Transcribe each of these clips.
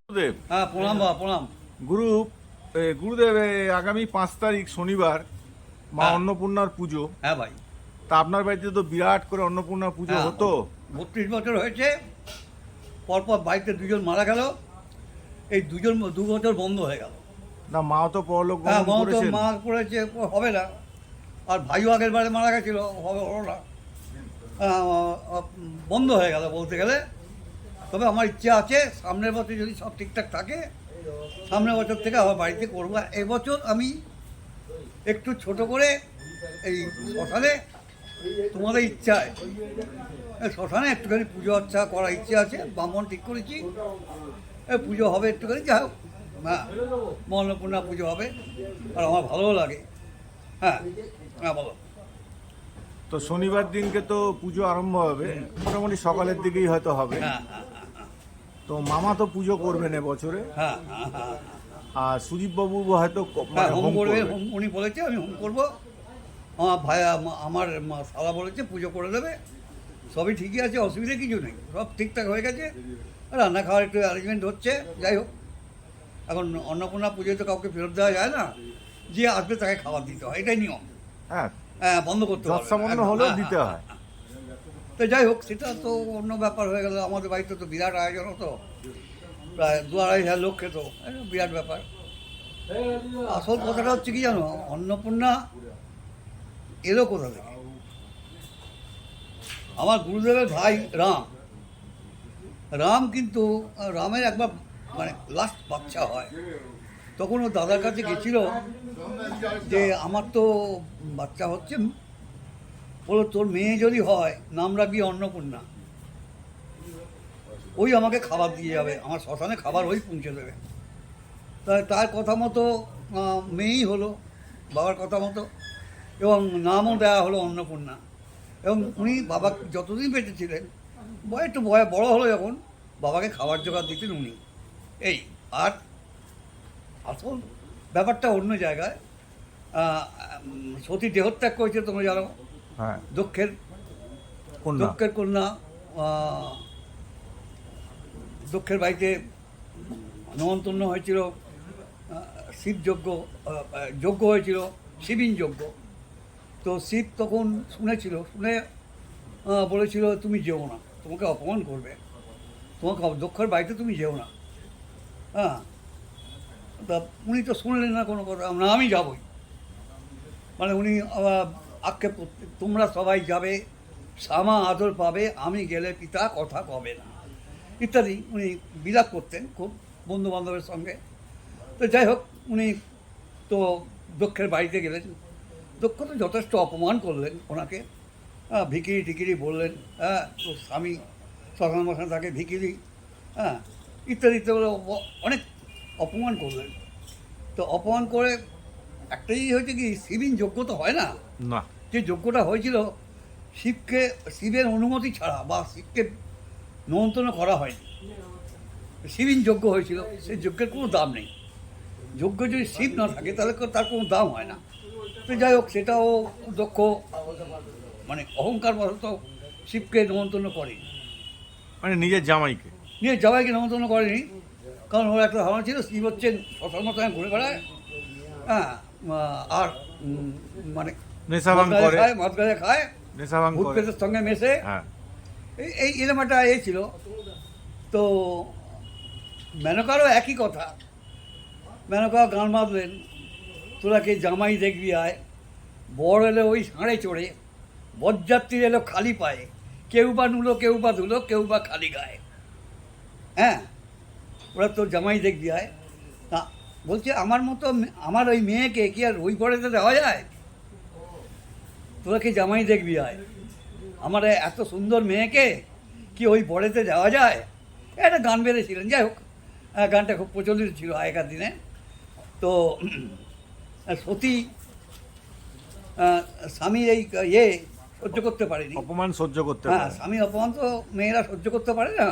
গুরুদেব। হ্যাঁ প্রণাম বাবা প্রণাম। গুরু গুরুদেব আগামী পাঁচ তারিখ শনিবার মা হ্যাঁ। অন্নপূর্ণার পুজো। হ্যাঁ ভাই। তা আপনার বাড়িতে তো বিরাট করে অন্নপূর্ণা পুজো হ্যাঁ, হতো। বত্রিশ বছর হয়েছে পরপর বাড়িতে দুজন মারা গেল এই দুজন দু বছর বন্ধ হয়ে গেল। না মাও তো পরলোক হ্যাঁ মা করেছে হবে না। আর ভাইও আগের বারে মারা গেছিল। হবে হলো না বন্ধ হয়ে গেল বলতে গেলে। তবে আমার ইচ্ছা আছে, সামনের বছর যদি সব ঠিকঠাক থাকে, সামনের বছর থেকে আমার বাড়িতে করব। এবছর আমি একটু ছোট করে এই শ্মশানে তোমাদের ইচ্ছায় শ্মশানে একটুখানি পুজো আচ্ছা করার ইচ্ছে আছে, ব্রাহ্মণ ঠিক করেছি। পুজো হবে একটুখানি যা হোক হ্যাঁ মন্নপূর্ণা পুজো হবে, আর আমার ভালোও লাগে। হ্যাঁ। হ্যাঁ বলো। তো শনিবার দিনকে তো পুজো আরম্ভ হবে। মোটামুটি সকালের দিকেই হয়তো হবে। হ্যাঁ হ্যাঁ তো মামা তো পুজো করবেন এবছরে হ্যাঁ হ্যাঁ হ্যাঁ আর সুদীপ বাবু হয়তো হ্যাঁ মানে হোম করবে। উনি বলেছে আমি হোম করব। আমার ভাই আম- আমার শালা বলেছে পুজো করে দেবে। সবই ঠিকই আছে অসুবিধা কিছু নেই। সব ঠিকঠাক হয়ে গেছে। রান্না খাওয়ার একটু অ্যারেঞ্জমেন্ট হচ্ছে। যাই হোক। এখন অন্নপূর্ণা পুজোয় তো কাউকে ফেরত দেওয়া যায় না। যে আসবে তাকে খাবার দিতে হয় এটাই নিয়ম। হ্যাঁ হ্যাঁ বন্ধ করতে হবে। হলেও হ্যাঁ, দিতে হ্যাঁ, হয়। তো যাই হোক সেটা তো অন্য ব্যাপার হয়ে গেল। আমাদের বাড়িতে তো বিরাট আয়োজন হতো। প্রায় দু আড়াই হাজার লোক খেত। বিরাট ব্যাপার। আসল কথাটা হচ্ছে কি জানো? অন্নপূর্ণা এলো কোথা থেকে? আমার গুরুদেবের ভাই রাম। রাম কিন্তু রামের একবার মানে লাস্ট বাচ্চা হয়। তখন ও দাদার কাছে গেছিল যে, আমার তো বাচ্চা হচ্ছে বলো, তোর মেয়ে যদি হয়, নাম রাখবি অন্নপূর্ণা। ওই আমাকে খাবার দিয়ে যাবে, আমার শ্মশানে খাবার ওই পৌঁছে দেবে। তাই তার কথা মতো মেয়েই হলো, বাবার কথা মতো, এবং নামও দেওয়া হলো অন্নপূর্ণা। এবং উনি বাবা যতদিন বেঁচে ছিলেন বয় একটু বয়, বড় হলো যখন, বাবাকে খাবার জোগাড় দিতেন উনি। এই, আর আসল ব্যাপারটা অন্য জায়গায়। সতী দেহত্যাগ করেছে তোমরা জানো? হ্যাঁ। দক্ষের দক্ষের কন্যা দক্ষের বাড়িতে নমন্তন্ন হয়েছিল। শিবযজ্ঞ যজ্ঞ হয়েছিল শিবিন যজ্ঞ। তো শিব তখন শুনেছিল শুনে বলেছিল তুমি যেও না তোমাকে অপমান করবে। তোমাকে দক্ষের বাড়িতে তুমি যেও না। হ্যাঁ। তা উনি তো শুনলেন না কোনো কথা না আমি যাবই। মানে উনি আক্ষেপ করতে তোমরা সবাই যাবে সামা আদর পাবে, আমি গেলে পিতা কথা কবে না। ইত্যাদি উনি বিলাপ করতেন খুব বন্ধু বান্ধবের সঙ্গে। তো যাই হোক, উনি তো দক্ষের বাড়িতে গেলেন। দক্ষ তো যথেষ্ট অপমান করলেন ওনাকে। হ্যাঁ ভিকিরি টিকিরি বললেন হ্যাঁ তো স্বামী শ্মশান মশান তাকে ভিকিরি হ্যাঁ ইত্যাদি ইত্যাদি অনেক অপমান করলেন। তো অপমান করে একটাই হয়েছে কি শিবিন যোগ্য তো হয় না? না। যে যজ্ঞটা হয়েছিল শিবকে শিবের অনুমতি ছাড়া বা শিবকে নিমন্ত্রণ করা হয়নি। শিবিন যজ্ঞ হয়েছিল সেই যজ্ঞের কোনো দাম নেই। যজ্ঞ যদি শিব না থাকে তাহলে তার কোনো দাম হয় না। তো যাই হোক সেটাও দক্ষ মানে অহংকার বশত শিবকে নিমন্ত্রণ করেনি। মানে নিজের জামাইকে? নিজের জামাইকে নিমন্ত্রণ করেনি। কারণ ওর একটা ধারণা ছিল শিব হচ্ছেন মশান ঘুরে বেড়ায়। হ্যাঁ আর মানে খায় মদ গাঁজা খায় ভূত করে। সঙ্গে মেশে। হ্যাঁ। এই এই এরকম একটা এ ছিল। তো মেনকারও একই কথা। মেনকা গান বাঁধলেন তোরা কে জামাই দেখবি আয়। বড় এলো ওই ষাঁড়ে চড়ে বরযাত্রী এলো খালি পায়ে। কেউ বা নুলো কেউ বা ধুলো কেউ বা খালি গায়ে। হ্যাঁ? ওরা তোর জামাই দেখবি আয়। না বলছে আমার মতো আমার ওই মেয়েকে কি আর ওই পড়েতে দেওয়া যায়? তোরা কি জামাই দেখবি আয়। আমার এত সুন্দর মেয়েকে কি ওই বড়েতে যাওয়া যায়? একটা গান বেঁধেছিলেন যাই হোক। গানটা খুব প্রচলিত ছিল আগেকার দিনে। তো সতী স্বামী এই ইয়ে সহ্য করতে পারেনি। অপমান সহ্য করতে হ্যাঁ স্বামী অপমান তো মেয়েরা সহ্য করতে পারে না।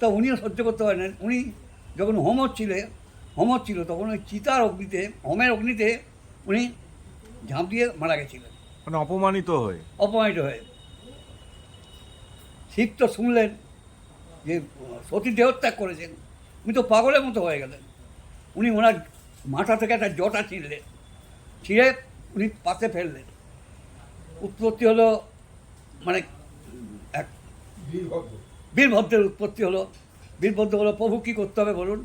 তা উনিও সহ্য করতে পারেন উনি যখন হোম হচ্ছিল হোম হচ্ছিল তখন ওই চিতার অগ্নিতে হোমের অগ্নিতে উনি ঝাঁপ দিয়ে মারা গেছিলেন। মানে অপমানিত হয়ে? অপমানিত হয়ে। শিব তো শুনলেন যে সতী দেহত্যাগ করেছেন। উনি তো পাগলের মতো হয়ে গেলেন। উনি ওনার মাথা থেকে একটা জটা ছিঁড়লেন। ছিঁড়ে উনি পাশে ফেললেন। উৎপত্তি হলো মানে এক বীরভদ্রের উৎপত্তি হলো বীরভদ্র হলো প্রভু কী করতে হবে বলুন?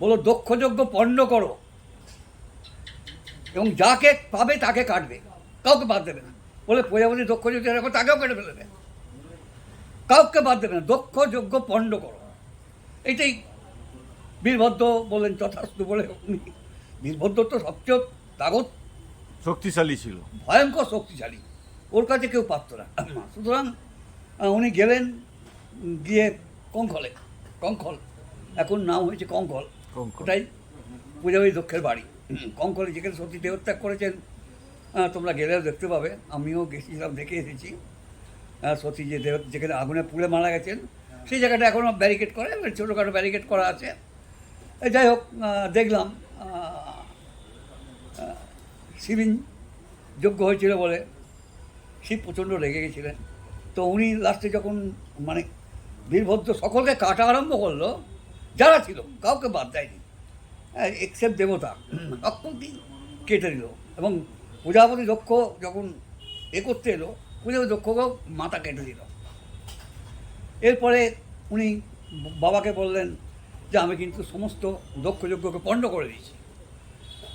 বলো দক্ষযজ্ঞ পণ্ড করো। এবং যাকে পাবে তাকে কাটবে। কাউকে বাদ দেবে না। বলে প্রজাপতি দক্ষ যদি রাখো তাকেও কেটে ফেলবে। কাউকে বাদ দেবে না দক্ষ যোগ্য পণ্ড করো। এইটাই বীরভদ্র বললেন যথাস্তু বলে উনি। বীরভদ্র তো সবচেয়ে তাগত শক্তিশালী ছিল। ভয়ঙ্কর শক্তিশালী। ওর কাছে কেউ পারত না। সুতরাং উনি গেলেন গিয়ে কঙ্কলে কঙ্কল। এখন নাম হয়েছে কঙ্কল। ওটাই পূজাবী দক্ষের বাড়ি। কঙ্কলে যেখানে সতী দেহত্যাগ করেছেন তোমরা গেলেও দেখতে পাবে। আমিও গেছিলাম দেখে এসেছি। সতী যে দেহ যেখানে আগুনে পুড়ে মারা গেছেন সেই জায়গাটা এখনও ব্যারিকেড করে ছোটোখাটো ব্যারিকেড করা আছে। যাই হোক দেখলাম শিবিন যোগ্য হয়েছিল বলে শিব প্রচণ্ড রেগে গেছিলেন। তো উনি লাস্টে যখন মানে বীরভদ্র সকলকে কাটা আরম্ভ করল। যারা ছিল কাউকে বাদ দেয়নি। এক্সেপ্ট দেবতা। সকলকেই কেটে দিল এবং প্রজাপতি দক্ষ যখন এ করতে এলো প্রজাপতি দক্ষকেও মাথা কেটে দিল। এরপরে উনি বাবাকে বললেন যে আমি কিন্তু সমস্ত দক্ষযজ্ঞকে পণ্ড করে দিয়েছি।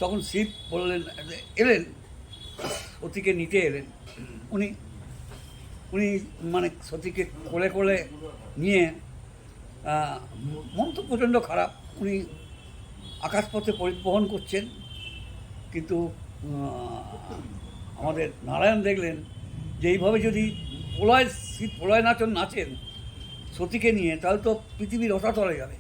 তখন শিব বললেন এলেন সতীকে নিতে এলেন। উনি উনি মানে সতীকে কোলে কোলে নিয়ে মন তো প্রচণ্ড খারাপ। উনি আকাশপথে পরিবহন করছেন, কিন্তু আমাদের নারায়ণ দেখলেন যে এইভাবে যদি প্রলয় শিব প্রলয় নাচন নাচেন সতীকে নিয়ে, তাহলে তো পৃথিবীর রসাতলে যাবে।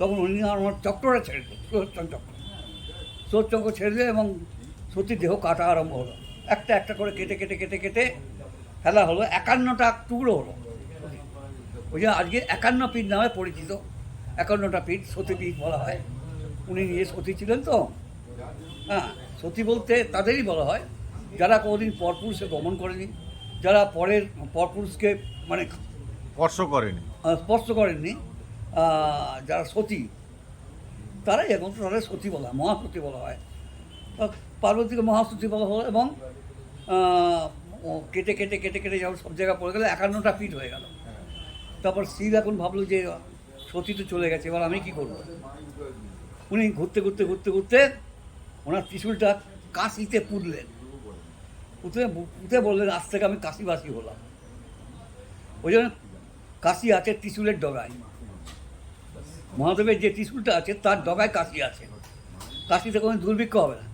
তখন উনি আমার চক্রটা ছেড়ে দিল সুদর্শন চক্র। ছেড়ে দিল এবং সতীর দেহ কাটা আরম্ভ হলো। একটা একটা করে কেটে কেটে কেটে কেটে ফেলা হলো একান্নটা টুকরো হলো। ওই যে আজকে একান্ন পীঠ নামে পরিচিত। একান্নটা পীঠ সতীপীঠ বলা হয়। উনি নিজে সতী ছিলেন তো? হ্যাঁ সতী বলতে তাদেরই বলা হয়। যারা কোনোদিন পরপুরুষে গমন করেনি যারা পরের পরপুরুষকে মানে স্পর্শ করেনি। স্পর্শ করেননি যারা সতী তারাই এখন তাদের সতী বলা হয় মহাসতী বলা হয়। পার্বতীকে মহাসতী বলা হলো এবং কেটে কেটে কেটে কেটে যখন সব জায়গায় পড়ে গেলো একান্নটা ফিট হয়ে গেল। তারপর শিব এখন ভাবলো যে সতী তো চলে গেছে এবার আমি কি করব? উনি ঘুরতে ঘুরতে ঘুরতে ঘুরতে ওনার ত্রিশুলটা কাশিতে পুড়লেন পুঁতে পুঁতে বললেন আজ থেকে আমি কাশিবাসী হলাম। ওই জন্য কাশি আছে ত্রিশুলের ডগায়। মহাদেবের যে ত্রিশুলটা আছে তার ডগায় কাশি আছে। কাশিতে কোনো দুর্ভিক্ষ হবে না।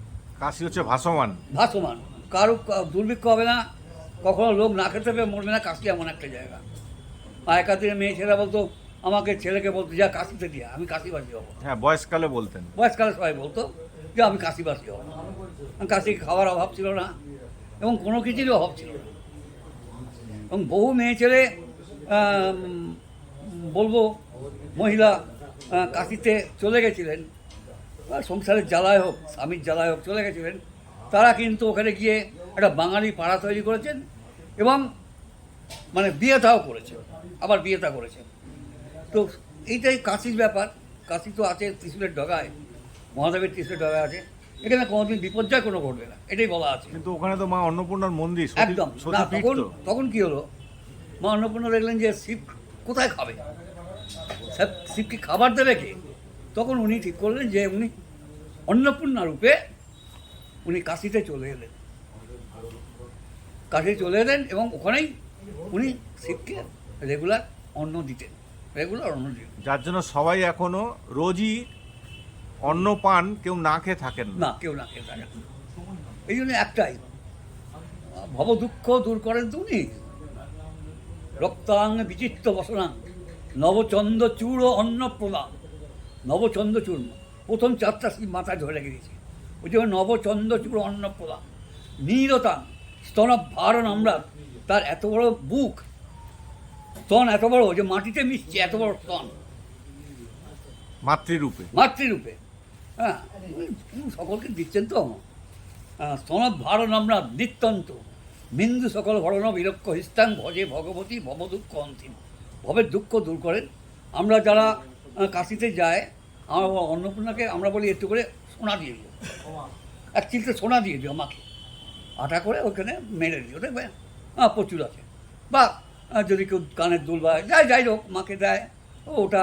কাশি হচ্ছে ভাসমান। ভাসমান। কারও দুর্ভিক্ষ হবে না কখনো লোক না খেতে পেয়ে মরবে না কাশি এমন একটা জায়গা। আগেকার দিনে মেয়ে ছেলেরা বলতো আমাকে ছেলেকে বলতো যা কাশিতে দিয়া আমি কাশিবাসী হব। হ্যাঁ বয়সকালে বলতেন। বয়সকালে সবাই বলতো যে আমি কাশিবাসী হব। কাশি খাওয়ার অভাব ছিল না এবং কোনো কিছুরই অভাব ছিল না। এবং বহু মেয়ে ছেলে বলব মহিলা কাশিতে চলে গেছিলেন। সংসারের জ্বালায় হোক স্বামীর জ্বালায় হোক চলে গেছিলেন। তারা কিন্তু ওখানে গিয়ে একটা বাঙালি পাড়া তৈরি করেছেন এবং মানে বিয়ে থাও করেছেন আবার বিয়ে থা করেছেন। তো এইটাই কাশির ব্যাপার কাশি তো আছে ত্রিশুলের ডগায় মহাদেবের ত্রিশুলের ডগায় আছে এখানে কোনোদিন বিপর্যয় কোনো ঘটবে না এটাই বলা আছে। কিন্তু ওখানে তো মা অন্নপূর্ণার মন্দির একদম তখন তখন কি হলো? মা অন্নপূর্ণা দেখলেন যে শিব কোথায় খাবে? শিবকে খাবার দেবে কে? তখন উনি ঠিক করলেন যে উনি অন্নপূর্ণা রূপে উনি কাশিতে চলে এলেন। কাশি চলে এলেন এবং ওখানেই উনি শিবকে রেগুলার অন্ন দিতেন। রেগুলার অন্ন দিতেন। যার জন্য সবাই এখনও রোজই অন্ন পান কেউ না খেয়ে থাকেন না। কেউ না খেয়ে থাকেন। এই জন্য একটাই ভব দুঃখ দূর করেন তো উনি। রক্তাং বিচিত্র বসনা নবচন্দ্র চূড় অন্ন প্রদান। নবচন্দ্র চূর্ণ প্রথম চারটা মাথায় ধরে রেখে দিয়েছে। ওই জন্য নবচন্দ্র চূড় অন্ন প্রদান। নীরতাং স্তন ভারণ আমরা তার এত বড় বুক স্তন এত বড় যে মাটিতে মিশছে এত বড় স্তন। মাতৃরূপে। মাতৃরূপে। হ্যাঁ সকলকে দিচ্ছেন তো স্তনব ভারণ আমরা নিত্যন্ত। বিন্দু সকল ভরণ বিরক্ষ হিস্তাং ভজে ভগবতী ভব দুঃখ অন্তিম। ভবের দুঃখ দূর করেন। আমরা যারা কাশিতে যায় আমার অন্নপূর্ণাকে আমরা বলি একটু করে সোনা দিয়ে দিও। এক চিলতে সোনা দিয়ে দিও মাকে আটা করে ওখানে মেরে দিও দেখবে হ্যাঁ প্রচুর আছে। বা যদি কেউ কানের দুল বা যাই যাই হোক, মাকে দেয়, ও ওটা,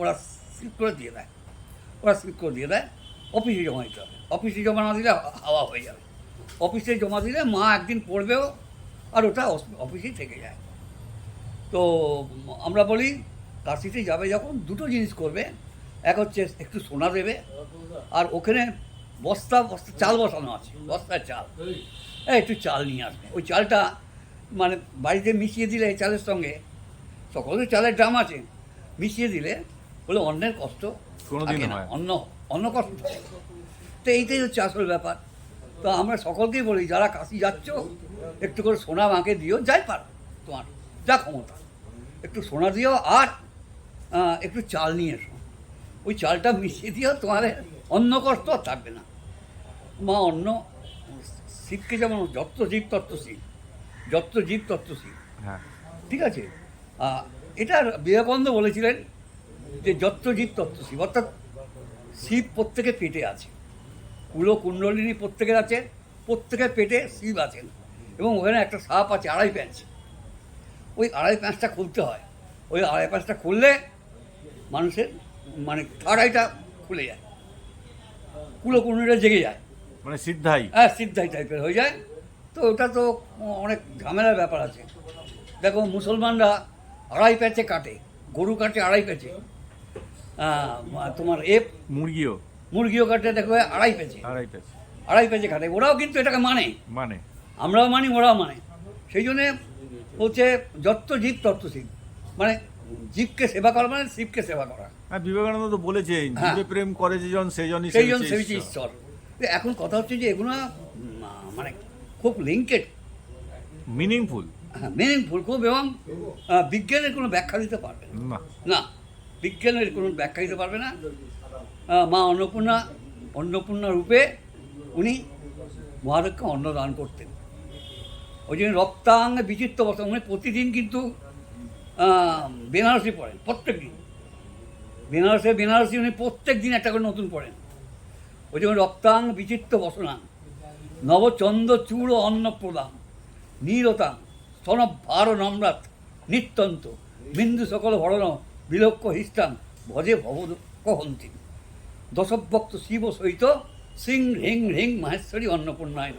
ওরা স্লিপ করে দিয়ে দেয়। ওরা স্লিপ করে দিয়ে দেয়, অফিসে জমা দিতে হবে। অফিসে জমা না দিলে হাওয়া হয়ে যাবে। অফিসে জমা দিলে মা একদিন পড়বেও আর ওটা অফিসেই থেকে যায়। তো, আমরা বলি, কাশিতে যাবে যখন, দুটো জিনিস করবে। এক হচ্ছে একটু সোনা দেবে, আর ওখানে বস্তা বস্তা, চাল বসানো আছে, বস্তার চাল। একটু চাল নিয়ে আসবে। ওই চালটা মানে বাড়িতে মিশিয়ে দিলে এই চালের সঙ্গে সকলের চালের দাম আছে। মিশিয়ে দিলে বলে অন্যের কষ্ট। অন্য অন্য কষ্ট তো এইটাই হচ্ছে আসল ব্যাপার। তো আমরা সকলকেই বলি যারা কাশি যাচ্ছ একটু করে সোনা মাকে দিও যাই পারো তোমার যা ক্ষমতা। একটু সোনা দিও আর একটু চাল নিয়ে এসো। ওই চালটা মিশিয়ে দিও তোমার অন্য কষ্ট থাকবে না। মা অন্য শিবকে যেমন যত জীব তত্ত্ব শিব যত জীব তত্ত্ব শিব হ্যাঁ। ঠিক আছে? এটা বিবেকানন্দ বলেছিলেন যে যত্র জীব তত্ত্ব শিব অর্থাৎ শিব প্রত্যেকের পেটে আছে। কুলো কুণ্ডলিনী প্রত্যেকের আছে প্রত্যেকের পেটে শিব আছেন। এবং ওখানে একটা সাপ আছে আড়াই প্যাঁচ। ওই আড়াই প্যাঁচটা খুলতে হয়। ওই আড়াই প্যাঁচটা খুললে মানুষের মানে আড়াইটা খুলে যায়। কুলো কুণ্ডলিটা জেগে যায়। মানে সিদ্ধাই। হ্যাঁ সিদ্ধাই টাইপের হয়ে যায়। তো ওটা তো অনেক ঝামেলার ব্যাপার আছে। দেখো মুসলমানরা আড়াই প্যাচে কাটে গরু কাটে আড়াই প্যাচে। তোমার এ মুরগিও। মুরগিও কাটে দেখো আড়াই প্যাচে। আড়াই পেঁচ আড়াই প্যাচে কাটে। ওরাও কিন্তু এটাকে মানে। মানে। আমরাও মানি ওরাও মানে। সেই জন্যে হচ্ছে যত জীব তত্ত্ব শিব। মানে জীবকে সেবা করা মানে শিবকে সেবা করা। হ্যাঁ বিবেকানন্দ তো বলেছেন হ্যাঁ। জীবে প্রেম করে যেজন সেজনই সেই জন্য সেবিছে সেবিছে ঈশ্বর। তো এখন কথা হচ্ছে যে এগুলো মানে খুব লিঙ্কেড মিনিংফুল মিনিংফুল খুব এবং বিজ্ঞানের কোনো ব্যাখ্যা দিতে পারবে না। বিজ্ঞানের কোনো ব্যাখ্যা দিতে পারবে না। মা অন্নপূর্ণা অন্নপূর্ণা রূপে উনি মহাদেবকে অন্নদান করতেন। ওই জন্য রক্তাঙ্গ বিচিত্র বসা উনি প্রতিদিন কিন্তু বেনারসি পড়েন প্রত্যেক দিন। বেনারসে বেনারসি উনি প্রত্যেক দিন একটা করে নতুন পড়েন। ওই জন্য রক্তাং বিচিত্র বসনাং। নবচন্দ্র চূড় অন্ন প্রদান নীরতাং স্তনব ভার নম্রাত নিত্যন্ত। বিন্দু সকল ভরণ, বিলক্ষ হিষ্টাং, ভজে ভবদুঃখ হন্তি। দশভক্ত শিব সহিত সিং হিং হিং মাহেশ্বরী অন্নপূর্ণায়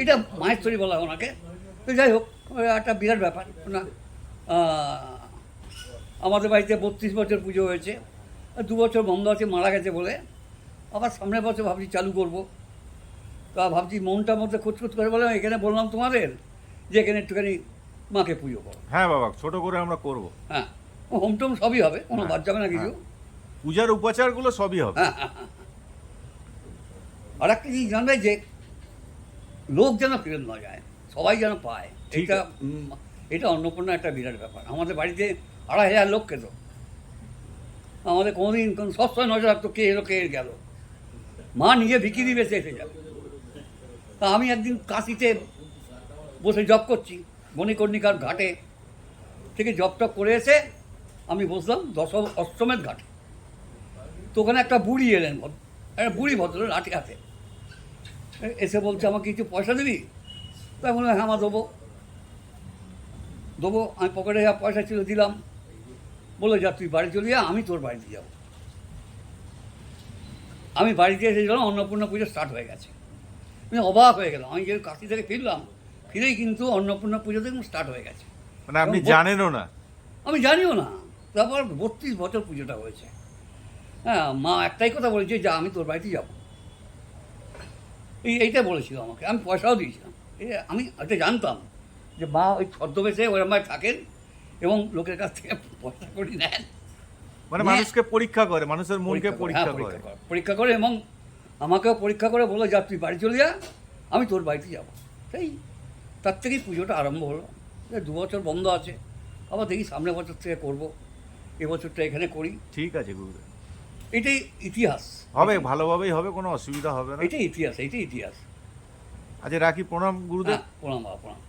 এটা মাহেশ্বরী বলা হয় ওনাকে। তো যাই হোক, একটা বিরাট ব্যাপার। না আমাদের বাড়িতে বত্রিশ বছর পুজো হয়েছে। দু বছর বন্ধ আছে, মারা গেছে বলে। আবার সামনের বছর ভাবছি চালু করব। তা ভাবছি মনটার মধ্যে খুঁতখুত করে বলে এখানে বললাম তোমাদের যে এখানে একটুখানি মাকে পুজো করো। হ্যাঁ বাবা ছোট করে আমরা করব। হ্যাঁ হোম টোম সবই হবে কোনো হ্যাঁ, বাদ যাবে না কিছু। পূজার উপাচারগুলো সবই হবে। হ্যাঁ হ্যাঁ হ্যাঁ। আর একটা জিনিস জানবে যে লোক যেন ফেরত না যায় সবাই যেন পায় এটা এটা অন্নপূর্ণা একটা বিরাট ব্যাপার। আমাদের বাড়িতে আড়াই হাজার লোক খেত আমাদের কোনোদিন কোন সবসময় নজর রাখতো কে এলো কে গেল। মা নিজে ভিকিরি বেঁচে এসে যাবে। তা আমি একদিন কাশিতে বসে জব করছি মণিকর্ণিকার ঘাটে। থেকে জব টপ করে এসে আমি বসলাম দশ অষ্টমের ঘাটে। তো ওখানে একটা বুড়ি এলেন একটা বুড়ি ভদ্র লাঠি হাতে এসে বলছে, আমাকে কিছু পয়সা দিবি? তাই বললাম হ্যাঁ মা, দেবো। দেবো, আমি পকেটে যা পয়সা ছিল দিলাম। বলে যা, তুই বাড়ি চলে যা, আমি তোর বাড়িতে যাব। আমি বাড়িতে এসে গেলাম অন্নপূর্ণা পুজো স্টার্ট হয়ে গেছে। আমি অবাক হয়ে গেলাম আমি যে কাশি থেকে ফিরলাম ফিরেই কিন্তু অন্নপূর্ণা পুজো দেখুন স্টার্ট হয়ে গেছে। মানে আপনি জানেনও না। আমি জানিও না। তারপর বত্রিশ বছর পুজোটা হয়েছে। হ্যাঁ মা একটাই কথা বলেছে যে আমি তোর বাড়িতে যাব। এই এইটা বলেছিল আমাকে। আমি পয়সাও দিয়েছিলাম। এই আমি এটা জানতাম যে মা ওই ছদ্মবেশে ওরম ভাবে থাকেন এবং লোকের কাছ থেকে পয়সা করি নেন। মানে মানুষকে পরীক্ষা করে মানুষের মনকে হ্যাঁ, পরীক্ষা করে পরীক্ষা করে। পরীক্ষা করে এবং আমাকেও পরীক্ষা করে বলল যা তুই বাড়ি চলে যা আমি তোর বাড়িতে যাব। সেই তার থেকেই পুজোটা আরম্ভ হলো। দু বছর বন্ধ আছে আবার দেখি সামনের বছর থেকে করব। এবছরটা এখানে করি। ঠিক আছে গুরুদেব। এটাই ইতিহাস। হবে ভালোভাবেই হবে কোনো অসুবিধা হবে না। এটাই ইতিহাস এটাই ইতিহাস। আচ্ছা রাখি প্রণাম গুরুদেব। হ্যাঁ প্রণাম প্রণাম।